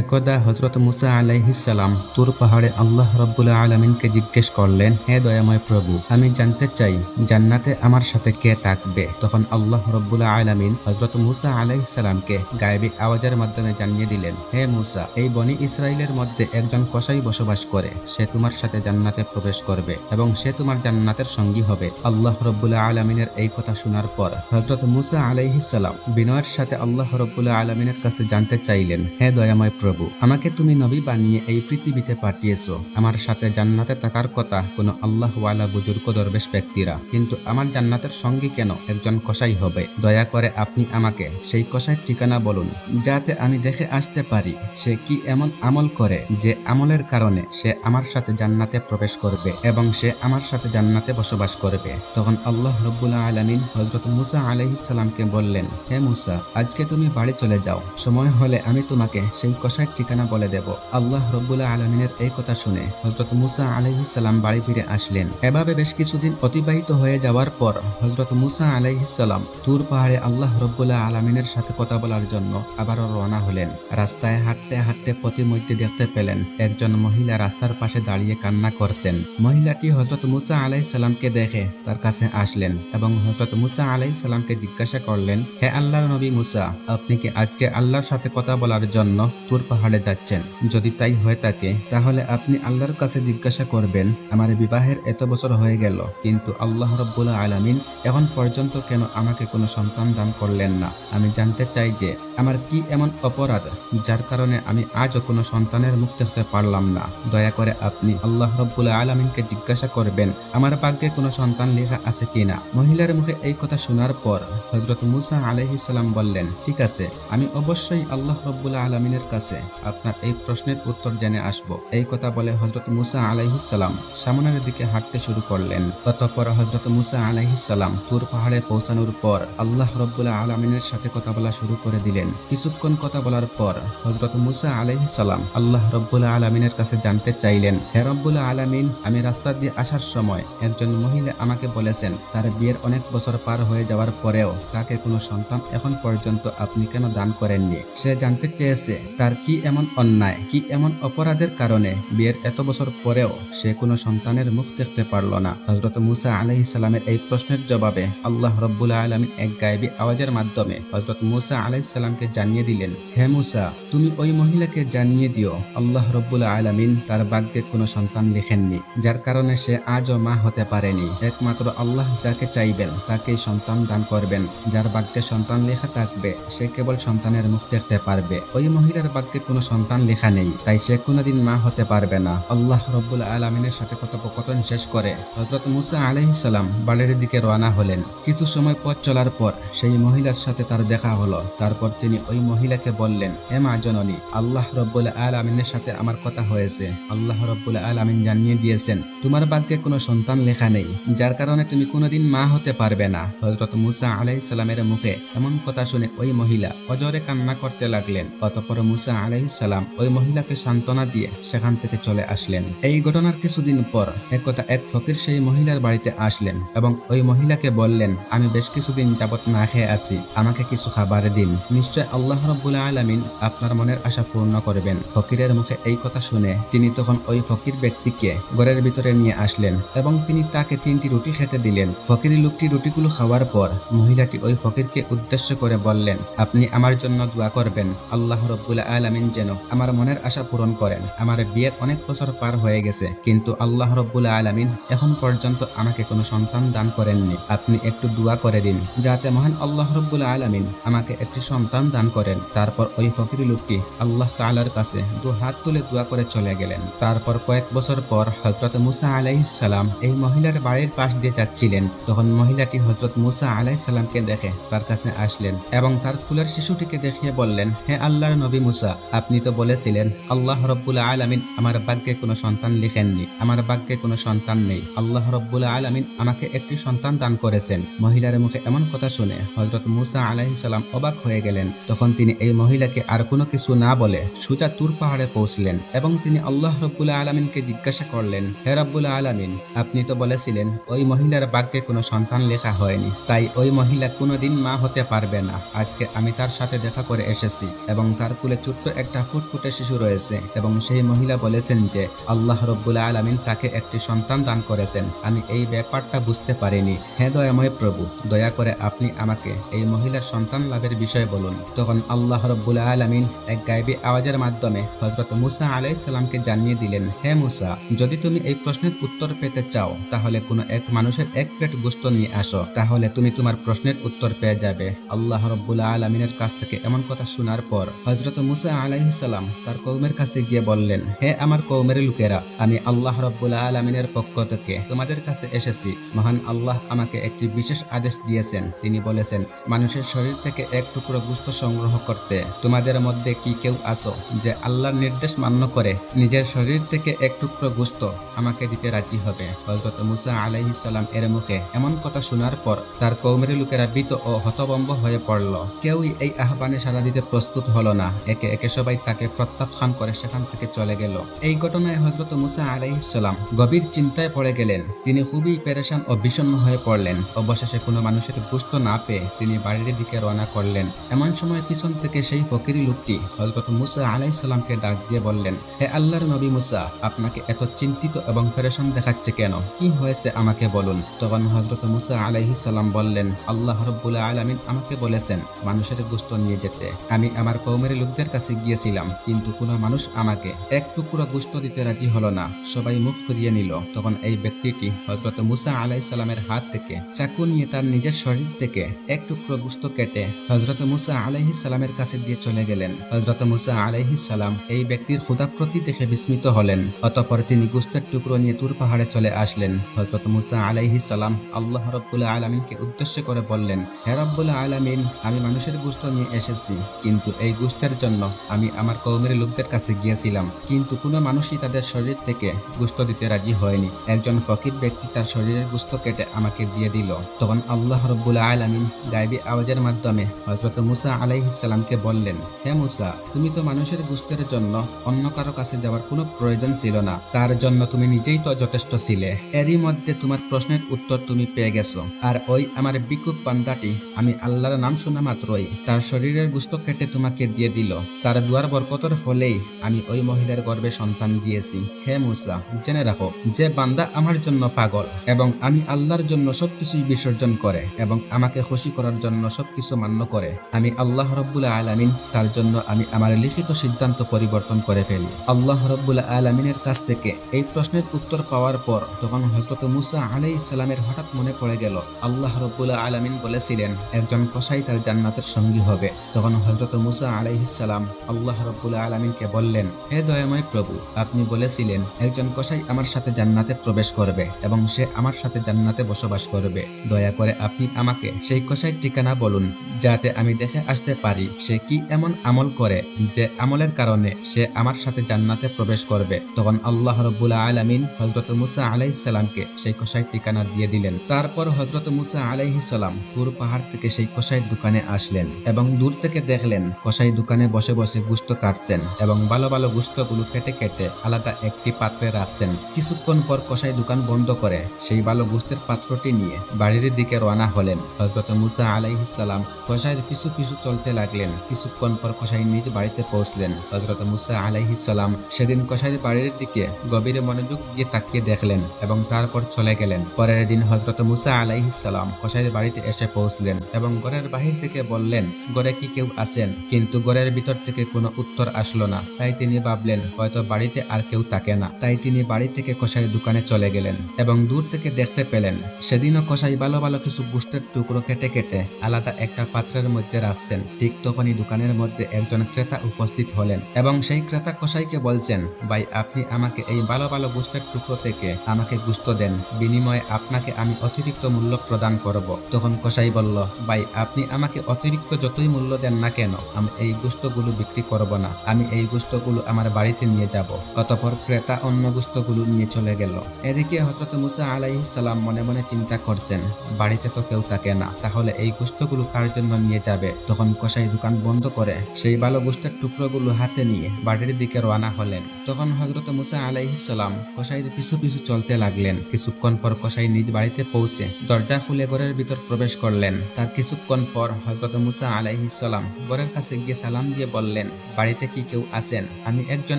একদা হজরত মুসা আলাইহিসাল্লাম তুর পাহাড়ে আল্লাহ রব্বুল্লাহ আলমিনকে জিজ্ঞেস করলেন, হে দয়াময় প্রভু, আমি জানতে চাই, জান্নাতে আমার সাথে কে থাকবে? তখন আল্লাহ রব্বুল্লাহ আলমিন হজরত মুসা আলাইহিসাল্লামকে গায়েবী আওয়াজের মাধ্যমে জানিয়ে দিলেন, হে মুসা, এই বনি ইসরায়েলের মধ্যে একজন কসাই বসবাস করে, সে তোমার সাথে জান্নাতে প্রবেশ করবে এবং সে তোমার জান্নাতের সঙ্গী হবে। আল্লাহ রব্বুল্লাহ আলমিনের এই কথা শোনার পর হজরত মুসা আলাইহিসাল্লাম বিনয়ের সাথে আল্লাহ রব্বুল্লাহ আলমিনের কাছে জানতে চাইলেন, হে দয়াময় প্রভু, আমাকে তুমি নবী বানিয়ে এই পৃথিবীতে পাঠিয়েছ। আমার সাথে জান্নাতে থাকার কথা কোনো আল্লাহওয়ালা বুজুর্গ দরবেশ ব্যক্তিরা। কিন্তু আমার জান্নাতের সঙ্গী কেন? একজন কসাই হবে। দয়া করে আপনি আমাকে সেই কসাইয়ের ঠিকানা বলুন, যাতে আমি দেখে আসতে পারি সে কি এমন আমল করে যে আমলের কারণে সে আমার সাথে জান্নাতে প্রবেশ করবে এবং সে আমার সাথে জান্নাতে বসবাস করবে। তখন আল্লাহ রব্বুল্লাহ আলমিন হজরত মুসা আলহিসাল্লামকে বললেন, হে মুসা, আজকে তুমি বাড়ি চলে যাও। সময় হলে আমি তোমাকে সেই কষায়ের ঠিকানা বলে দেব। আল্লাহ রব্বুল্লাহ আলমিনের এই কথা শুনে হজরত মুসা আলহিসাল্লাম বাড়ি ফিরে আসলেন। এভাবে বেশ কিছুদিন অতিবাহিত হয়ে যাওয়ার পর হজরত মুসা আলাইহিসাল্লাম তুর পাহাড়ে আল্লাহ রব্বুল্লাহ আলমিনের সাথে কথা বলার জন্য আবারও রওনা হলেন। রাস্তায় হাঁটতে হাঁটতে প্রতিমধ্যে দেখতে পেলেন, একজন মহিলা রাস্তার পাশে দাঁড়িয়ে কান্না করছেন। মহিলাটি হজরত মুসা আলাইসাল্লামকে দেখে তার কাছে আসলেন এবং হজরত মুসা আলাইসাল্লামকে জিজ্ঞাসা করলেন, হে আল্লাহর নবী মুসা, আপনি কি আজকে আল্লাহর সাথে কথা বলার জন্য তুর পাহাড়ে যাচ্ছেন। যদি তাই হয়ে থাকে, তাহলে আপনি আল্লাহর কাছে জিজ্ঞাসা করবেন, আমার বিবাহের এত বছর হয়ে গেল, কিন্তু আল্লাহ রব্বুল আলামিন এখন পর্যন্ত কেন আমাকে কোনো সন্তান দান করলেন না? আমি জানতে চাই যে, আমার কি এমন অপরাধ, যার কারণে আমি আজও কোনো সন্তানের মুখ দেখতে পারলাম না? দয়া করে আপনি আল্লাহ রব্বুল আলমিনকে জিজ্ঞাসা করবেন, আমার ভাগ্যে কোনো সন্তান লেখা আছে কিনা মহিলার মুখে এই কথা শোনার পর হজরত মুসা আলহিসাল্লাম বললেন, ঠিক আছে, আমি অবশ্যই আল্লাহ রব্বুল আলমিনের কাছে আপনার এই প্রশ্নের উত্তর জেনে আসব। এই কথা বলে হজরত মুসা আলাইহিসাল্লাম সামনের দিকে হাঁটতে শুরু করলেন। অতঃপর হজরত মুসা আলাইহিসাল্লাম তুর পাহাড়ে পৌঁছানোর পর আল্লাহ রব্বুল্লাহ আলমিনের সাথে কথা বলা শুরু করে দিলেন। কিছুক্ষণ কথা বলার পর হজরত মুসা আলাইহিসাল্লাম আল্লাহ রব্বুল্লাহ আলমিনের কাছে জানতে চাইলেন, হে রব্বুল্লাহ আলমিন, আমি রাস্তা দিয়ে আসার সময় একজন মহিলা আমাকে বলেছেন, তার বিয়ের অনেক বছর পার হয়ে যাওয়ার পরেও তাকে কোনো সন্তান এখন পর্যন্ত আপনি কেন দান করেননি? সে জানতে চেয়েছে, তার কি এমন অন্যায়, কি এমন অপরাধের কারণে বিয়ের এত বছর পরেও সে কোনো সন্তানের মুখ দেখতে পারল না? হজরত মুসা আলাইহিস সালামের এই প্রশ্নের জবাবে আল্লাহ রব্বুল্লাহ আলমিন এক গায়েবী আওয়াজের মাধ্যমে হজরত মুসা আলাইহিস সালামকে জানিয়ে দিলেন, হে মুসা, তুমি ওই মহিলাকে জানিয়ে দিও, আল্লাহ রব্বুল্লাহ আলমিন তার ভাগ্যে কোনো সন্তান লিখেননি যার কারণে সে আজও মা হতে পারেনি। একমাত্র আল্লাহ যাকে চাইবেন, তাকেই সন্তান দান করবেন। যার ভাগ্যে সন্তান লেখা থাকবে, সে কেবল সন্তানের মুখ দেখতে পারবে। ওই মহিলার ভাগ্যে কোনো সন্তান লেখা নেই, তাই সে কোনোদিন মা হতে পারবে না। আল্লাহ রব্বুল আলমিনের সাথে কথোপকথন শেষ করে হজরত মুসা আলহিসাল্লাম বাড়ির দিকে রওনা হলেন। কিছু সময় পথ চলার পর সেই মহিলার সাথে তার দেখা হলো। তারপর তিনি ওই মহিলাকে বললেন, হে মা জননী, আল্লাহ রব্বুল আলমিনের সাথে আমার কথা হয়েছে। আল্লাহ রব্বুল আলমিন জানিয়ে দিয়েছেন, তোমার ভাগ্যে কোনো সন্তান লেখা নেই, যার কারণে তুমি কোনোদিন মা হতে পারবে না। হজরত মুসা আলাইসাল্লামের মুখে এমন কথা শুনে ওই মহিলা অজরে কান্না করতে লাগলেন। অতপর মুসা আলাইসাল্লাম ওই মহিলাকে সান্ত্বনা দিয়ে সেখান থেকে চলে আসলেন। এই ঘটনার কিছুদিন পর একতা এক ফকির সেই মহিলার বাড়িতে আসলেন এবং ওই মহিলাকে বললেন, আমি বেশ কিছুদিন যাবত না খেয়ে আছি, আমাকে কিছু খাবার দিন। নিশ্চয় আল্লাহ রব্বুল আলমিন আপনার মনের আশা পূর্ণ করবেন। ফকিরের মুখে এই কথা শুনে তিনি তখন ওই ফকির ব্যক্তিকে ঘরের ভিতরে নিয়ে আসলেন এবং তিনি তাকে তিনটি রুটি খেতে দিলেন। ফকির লোকটি রুটিগুলো খাওয়ার পর মহিলাটি ওই ফকিরকে উদ্দেশ্য করে বললেন, আপনি আমার জন্য দোয়া করবেন। আল্লাহ রব্বুল আলমিন যেন আমার মনের আশা পূরণ করেন। আমার বিয়ের অনেক বছর পার হয়ে গেছে, কিন্তু আল্লাহ রব্বুল আলমিন এখন পর্যন্ত আমাকে কোনো সন্তান দান করেননি। আপনি একটু দোয়া করে দিন, যাতে মহান আল্লাহ রব্বুল আলমিন আমাকে একটি সন্তান দান করেন। তারপর ওই ফকিরি লোকটি আল্লাহ তালার কাছে দু হাত তুলে দোয়া করে চলে গেলেন। তারপর কয়েক বছর পর হজরত মুসা আলাইসালাম এই মহিলার বাড়ির পাশ দিয়ে যাচ্ছিলেন। তখন মহিলাটি হজরত মুসা আলাইসাল্লামকে দেখে, তার কাছে আসলেন এবং তার ফুলের শিশুটিকে দেখিয়ে বললেন, হে আল্লাহর নবী মুসা আপনি তো বলেছিলেন, আল্লাহ রব্বুল আলমিন আমার ভাগ্যে কোনো সন্তান লিখেননি। আমার ভাগ্যে কোনো সন্তান নেই। আল্লাহ রব্বুল আলমিন আমাকে একটি সন্তান দান করেছেন। মহিলার মুখে এমন কথা শুনে হজরত মুসা আলাইসাল্লাম অবাক হয়ে গেলেন। তখন তিনি এই মহিলাকে আর কোনো কিছু না বলে সুজা তুর পাহাড়ে পৌঁছলেন এবং তিনি আল্লাহ রব্বুল আলমিনকে জিজ্ঞাসা করলেন, হে রব্বুল আলমিন, আপনি তো বলেছিলেন, ওই মহিলার ভাগ্যে কোনো সন্তান লেখা হয়নি। তাই ওই মহিলা কোনোদিন মা হতে পারবে না। আজকে আমি তার সাথে দেখা করে এসেছি এবং তার কুলে ছোট্ট ছোট্ট একটা ফুটফুটে শিশু রয়েছে এবং সেই মহিলা বলেছেন যে, আল্লাহ রব্বুল আলমিন তাকে একটি সন্তান দান করেছেন। আমি এই ব্যাপারটা বুঝতে পারিনি। হে দয়াময় প্রভু, দয়া করে আপনি আমাকে এই মহিলার সন্তান লাভের বিষয়ে বলুন। তখন আল্লাহ রব্বুল আলমিন এক গায়েবী আওয়াজের মাধ্যমে হজরত মুসা আলাইসাল্লামকে জানিয়ে দিলেন, হে মুসা, যদি তুমি এই প্রশ্নের উত্তর পেতে চাও, তাহলে কোনো এক মানুষের এক প্লেট গোস্ত নিয়ে আসো। তাহলে তুমি তোমার প্রশ্নের উত্তর পেয়ে যাবে। আল্লাহ রব্বুল আলমিনের কাছ থেকে এমন কথা শোনার পর হজরত মুসা আলাইসাল্লাম তার কৌমের কাছে গিয়ে বললেন, হে আমার কৌমের লোকেরা, আমি আল্লাহ রব্বুল আলমিনের পক্ষ থেকে তোমাদের কাছে এসেছি। মহান আল্লাহ আমাকে একটি বিশেষ আদেশ দিয়েছেন। তিনি বলেছেন, মানুষের শরীর থেকে এক টুকরো গুস্ত সংগ্রহ করতে তোমাদের মধ্যে কি কেউ আসো যে আল্লাহর নির্দেশ মান্য করে নিজের শরীর থেকে এক টুকরো গুস্ত আমাকে দিতে রাজি হবে? হজরত মুসা আলাইহিস সালাম এর মুখে এমন কথা শোনার পর তার কৌমের লোকেরা ভীত ও হতবম্ব হয়ে পড়ল। কেউই এই আহ্বানে সাড়া দিতে প্রস্তুত হলো না। একে একে সবাই তাকে প্রত্যাখ্যান করে সেখান থেকে চলে গেল। এই ঘটনায় হজরত মুসা আলাইহিস সালাম গভীর চিন্তায় পড়ে গেলেন। তিনি খুবই পেরেশান ও বিষণ্ণ হয়ে পড়লেন। অবশেষে কোনো মানুষের গুস্ত না পেয়ে তিনি বাড়ির দিকে রওনা করলেন। এমন সময় পিছন থেকে সেই ফকিরি লোকটি হজরত মুসা আলাইসাল্লামকে ডাক দিয়ে বললেন, হে আল্লাহর নবী মুসা, আপনাকে এত চিন্তিত এবং পেরেশান দেখাচ্ছে কেন? কি হয়েছে আমাকে বলুন। তখন হজরত মুসা আলাইহিস সালাম বললেন, আল্লাহ রব্বুল আলামিন আমাকে বলেছেন, মানুষের গোস্ত নিয়ে যেতে। আমি আমার কৌমের লোকদের কাছে গিয়েছিলাম, কিন্তু কোনো মানুষ আমাকে এক টুকরো গুস্ত দিতে রাজি হলো না। সবাই মুখ ফিরিয়ে নিল। তখন এই ব্যক্তিটি হজরত মুসা আলাইসাল্লামের হাত থেকে চাকু নিয়ে তার নিজের শরীর থেকে এক টুকরো গুস্ত কেটে হজরত মুসা আলাইহিস সালামের কাছে দিয়ে চলে গেলেন। হজরত মুসা আলাইহি সালাম এই ব্যক্তির ক্ষুদাপ্রতি দেখে বিস্মিত হলেন। অতপর তিনি গুস্তের টুকরো নিয়ে তুর পাহাড়ে চলে আসলেন। হজরত মুসা আলাইহিস সালাম আল্লাহ রব্বুল্লাহ আলমিনকে উদ্দেশ্য করে বললেন, হে রব্বুল্লাহ আলমিন, আমি মানুষের গুস্ত নিয়ে এসেছি, কিন্তু এই গুস্তের জন্য আমি আমার কৌমের লোকদের কাছে গিয়েছিলাম, কিন্তু কোনো মানুষই তাদের শরীর থেকে গুস্ত দিতে রাজি হয়নি। একজন ফকির ব্যক্তি তার শরীরের গুস্ত কেটে আমাকে দিয়ে দিল। তখন আল্লাহ রব্বুল আলমিন গাইবী আওয়াজের মাধ্যমে হজরত মুসা আলাইহিসাল্লামকে বললেন, হে মুসা, তুমি তো মানুষের গুস্তের জন্য অন্য কারও কাছে যাওয়ার কোনো প্রয়োজন ছিল না। তার জন্য তুমি নিজেই তো যথেষ্ট ছিলে। এরই মধ্যে তোমার প্রশ্নের উত্তর তুমি পেয়ে গেছো। আর ওই আমার বিকুপ পান্দাটি, আমি আল্লাহর নাম শোনা মাত্রই তার শরীরের গুস্ত কেটে তোমাকে দিয়ে দিল। তার দুয়ার বরকতর ফলেই আমি ওই মহিলার গর্ভে সন্তান দিয়েছি। হে মুসা, জেনে রাখো, যে বান্দা আমার জন্য পাগল এবং আমি আল্লাহর জন্য সবকিছুই বিসর্জন করে এবং আমাকে খুশি করার জন্য সবকিছু মান্য করে। আমি আল্লাহ রব্বুল আলামিন, তার জন্য আমি আমার লিখিত সিদ্ধান্ত পরিবর্তন করে ফেলি। আল্লাহ রব্বুল আলমিনের কাছ থেকে এই প্রশ্নের উত্তর পাওয়ার পর তখন হজরত মুসা আলাই ইসলামের হঠাৎ মনে পড়ে গেল, আল্লাহ রব্বুল আলমিন বলেছিলেন, একজন কসাই তার জান্নাতের সঙ্গী হবে। তখন হজরত মুসা আলাইহিসাল্লাম আল্লাহ রব্বুল আলমিনকে বললেন, হে দয়াময় প্রভু, আপনি বলেছিলেন, একজন কসাই আমার সাথে জান্নাতে প্রবেশ করবে এবং সে আমার সাথে জান্নাতে বসবাস করবে। দয়া করে আপনি আমাকে সেই কসাইয়ের ঠিকানা বলুন। যাতে আমি দেখে আসতে পারি সে কি এমন আমল করে যে আমলের কারণে সে আমার সাথে জান্নাতে প্রবেশ করবে। তখন আল্লাহ রব্বুল আলমিন হজরত মুসা আলাইসাল্লামকে সেই কসাই ঠিকানা দিয়ে দিলেন। তারপর হজরত মুসা আলাইহিসাল্লাম পুর পাহাড় থেকে সেই কসাইয়ের দোকানে আসলেন এবং দূর থেকে দেখলেন কসাই দোকানে বসে বসে গুস্ত কাটছেন এবং ভালো ভালো গুস্তগুলো কেটে কেটে আলাদা একটি পাত্রে রাখছেন। কিছুক্ষণ পর কসাই দোকান বন্ধ করে সেই ভালো গুস্তের পাত্রটি নিয়ে বাড়ির দিকে রওনা হলেন। হজরত মুসা আলাইহিসাল্লাম কসাইয়ের পিছু পিছু চলতে লাগলেন। কিছুক্ষণ পর কসাই নিজ বাড়িতে পৌঁছলেন। হজরত মুসা আলাইহিসাল্লাম সেদিন কসাইয়ের বাড়ির দিকে গভীরে মনোযোগ দিয়ে তাকিয়ে দেখলেন এবং তারপর চলে গেলেন। পরের দিন হজরত মুসা আলাইহি সালাম কসাইয়ের বাড়িতে এসে পৌঁছলেন এবং ঘরের বাহির থেকে বললেন, ঘরে কি কেউ আছেন? কিন্তু ঘরের ভিতর থেকে কোনো উত্তর আসলো না। তাই তিনি ভাবলেন, হয়তো বাড়িতে আর কেউ থাকে না। তাই তিনি বাড়ি থেকে কসাই দোকানে চলে গেলেন এবং দূর থেকে দেখতে পেলেন, সেদিনও কসাই ভালো ভালো কিছু গুষ্টের টুকরো কেটে কেটে আলাদা একটা পাত্রের মধ্যে রাখছেন। ঠিক তখনই দোকানের মধ্যে একজন ক্রেতা উপস্থিত হলেন এবং সেই ক্রেতা কসাইকে বলছেন, ভাই, আপনি আমাকে এই ভালো ভালো গুষ্টের টুকরো থেকে আমাকে গুস্ত দেন। বিনিময়ে আপনাকে আমি অতিরিক্ত মূল্য প্রদান করব। তখন কসাই বলল, ভাই, আপনি আমাকে অতিরিক্ত যতই মূল্য দেন না কেন, আমি এই গুস্তগুলো বিক্রি করব না। আমি এই গুস্তগুলো আমার বাড়িতে নিয়ে যাব। অতপর ক্রেতা অন্য গুস্তগুলো নিয়ে চলে গেল। এদিকে হজরত মুসা আলাই সালাম মনে মনে চিন্তা করছেন, বাড়িতে তো কেউ থাকে না, তাহলে এই গুস্তগুলো কার জন্য নিয়ে যাবে। তখন কসাই দোকান বন্ধ করে সেই ভালো গুস্তের টুকরোগুলো হাতে নিয়ে বাড়ির দিকে রওনা হলেন। তখন হজরত মুসা আলাইহিস সালাম কসাইয়ের পিছু পিছু চলতে লাগলেন। কিছুক্ষণ পর কসাই নিজ বাড়িতে পৌঁছে দরজা খুলে ঘরের ভিতর প্রবেশ করলেন। তার কিছুক্ষণ পর হজরত মুসা আলাইহিস ঘরের কাছে গিয়ে সালাম দিয়ে বললেন বললেন বাড়িতে কি কেউ আছেন? আমি একজন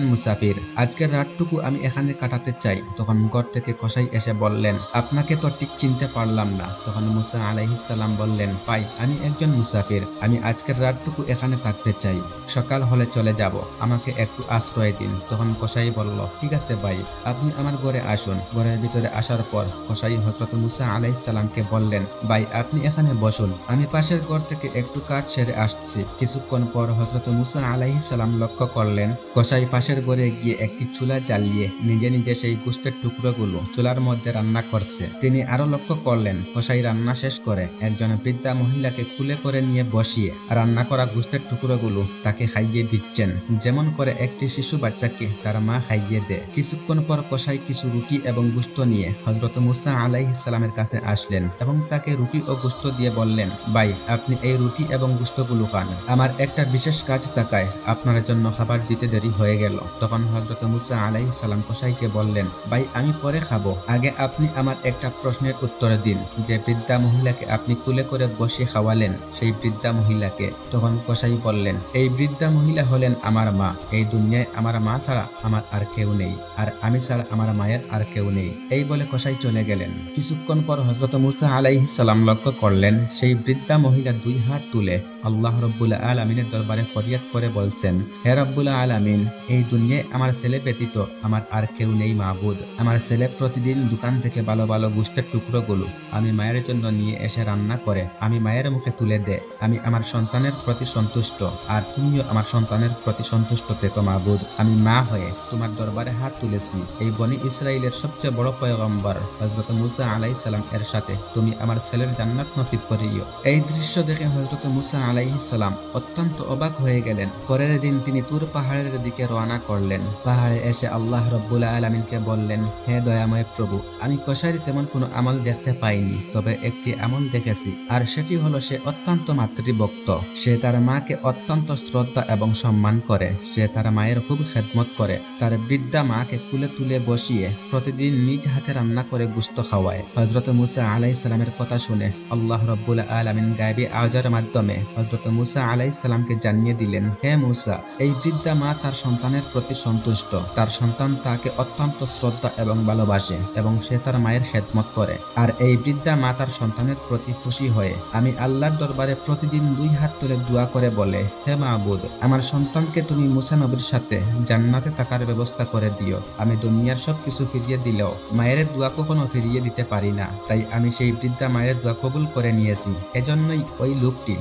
মুসাফির। আজকের রাতটুকু আমি এখানে কাটাতে চাই। তখন ঘর থেকে কসাই এসে বললেন, আপনাকে তো ঠিক চিনতে পারলাম না। তখন মুসা আলাইহিসাল্লাম বললেন, পাই, আমি একজন মুসাফির আমি আজকের রাতটুকু এখানে থাকতে চাই। সকাল হলে চলে যাব। আমাকে একটু আশ্রয় দিন। তখন কসাই বলল, ঠিক আছে ভাই, আপনি আমার ঘরে আসুন। ঘরের ভিতরে আসার পর কসাই হজরত মুসা আলাইসাল্লামকে বললেন, ভাই, আপনি এখানে বসুন। আমি পাশের ঘর থেকে একটু কাজ সেরে আসছি। কিছুক্ষণ পর হজরত মুসা আলাইসাল্লাম লক্ষ্য করলেন, কসাই পাশের ঘরে গিয়ে একটি চুলা জ্বালিয়ে নিজে নিজে সেই গোষ্ঠের টুকরোগুলো চুলার মধ্যে রান্না করছে। তিনি আরও লক্ষ্য করলেন, কসাই রান্না শেষ করে একজন বৃদ্ধা মহিলাকে কুলে করে নিয়ে বসিয়ে রান্না করা গোষ্ঠের টুকরোগুলো তাকে খাইয়ে দিচ্ছেন। যেমন করে একটি শিশু বাচ্চাকে তার মা খাইয়ে দেয়। কিছুক্ষণ পর কসাই কিছু রুটি এবং গুস্ত নিয়ে হজরত মুসা আলাইহিসালামের কাছে আসলেন এবং তাকে রুটি ও গুস্ত দিয়ে বললেন, ভাই, আপনি এই রুটি এবং গুস্তগুলো খান। আমার একটা বিশেষ কাজ থাকায় আপনার জন্য খাবার দিতে দেরি হয়ে গেল। তখন হজরত মুসা আলাই সালাম কসাইকে বললেন, ভাই, আমি পরে খাব। আগে আপনি আমার একটা প্রশ্নের উত্তর দিন। যে বৃদ্ধা মহিলাকে আপনি কুলে করে বসে খাওয়ালেন সেই বৃদ্ধা মহিলাকে। তখন কসাই বললেন, এই বৃদ্ধা মহিলা হলেন আমার মা। এই দুনিয়ায় আমার মা ছাড়া আমার আর কেউ নেই। আর আমি ছাড়া আমার মায়ের আর কেউ নেই। এই বলে কসাই চলে গেলেন। কিছুক্ষণ পর হজরত মুসা আলাই সালাম লক্ষ্য করলেন, সেই বৃদ্ধা মহিলা দুই হাত তুলে আল্লাহ রব্বুল্লা আলমিনের দরবারে ফরিয়াদ করে বলছেন, হে রব্বুল্লা আলমিন, এই দুনিয়ায় আমার ছেলে ব্যতীত আমার আর কেউ নেই মাহবুদ আমার ছেলে প্রতিদিন দোকান থেকে ভালো ভালো গুষ্টের টুকরোগুলো আমি মায়ের জন্য নিয়ে এসে রান্না করে, আমি মায়ের মুখে তুলে দে আমি আমার সন্তানের প্রতি সন্তুষ্ট, আর তুমিও আমার সন্তানের প্রতি সন্তুষ্ট থেকো মাহবুদ আমি মা হয়ে তোমার দরবারে হাত তুলেছি। এই বনি ইসরায়েলের সবচেয়ে বড় পয়গম্বর হজরত মুসা আলাই সালাম এর সাথে তুমি আমার ছেলের জান্নাত নসিব করিও। এই দৃশ্য দেখে হজরত মুসা আলাইহিসাল্লাম অত্যন্ত অবাক হয়ে গেলেন। পরের দিন তিনি তুর পাহাড়ের দিকে রওনা করলেন। পাহাড়ে এসে আল্লাহ রব্বুল আলমিনকে বললেন, হে দয়াময় প্রভু, আমি কষারি তেমন কোনো আমল দেখতে পাইনি, তবে একটি আমল দেখেছি, আর সেটি হলো সে অত্যন্ত মাতৃভক্ত। সে তার মাকে অত্যন্ত শ্রদ্ধা এবং সম্মান করে। সে তার মায়ের খুব খেদমত করে। তার বৃদ্ধা মাকে কুলে তুলে বসিয়ে প্রতিদিন নিজ হাতে রান্না করে গুস্ত খাওয়ায়। হজরত মুসা আলাইসালামের কথা শুনে আল্লাহ রব্বুল আলমিন গায়বী আওয়াজের মাধ্যমে হজরত মুসা আলাইসালামকে জানিয়ে দিলেন, হে মুসা, এই বৃদ্ধা মা তার সন্তানের প্রতি সন্তুষ্ট। তার সন্তান তাকে অত্যন্ত শ্রদ্ধা এবং ভালোবাসে এবং সে তার মায়ের খেদমত করে। আর এই বৃদ্ধা মা তার সন্তানের প্রতি খুশি হয়ে আমি আল্লাহর দরবারে প্রতিদিন দুই হাত তুলে দোয়া করে বলে, হে মাহবুদ, আমার সন্তানকে তুমি মুসা নবীর সাথে জান্নাতে থাকার ব্যবস্থা করে দিও। আমি দুনিয়ার সব কিছু ফিরিয়ে দিলেও মায়ের দোয়া কখনো ফিরিয়ে দিতে পারি না। তাই আমি সেই বৃদ্ধা মায়ের দোয়া কবুল করে নিয়েছি। এজন্যই ওই লোকটি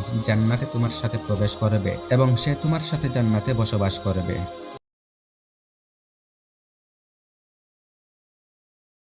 জান্নাতে তোমার সাথে প্রবেশ করবে এবং সে তোমার সাথে জান্নাতে বসবাস করবে।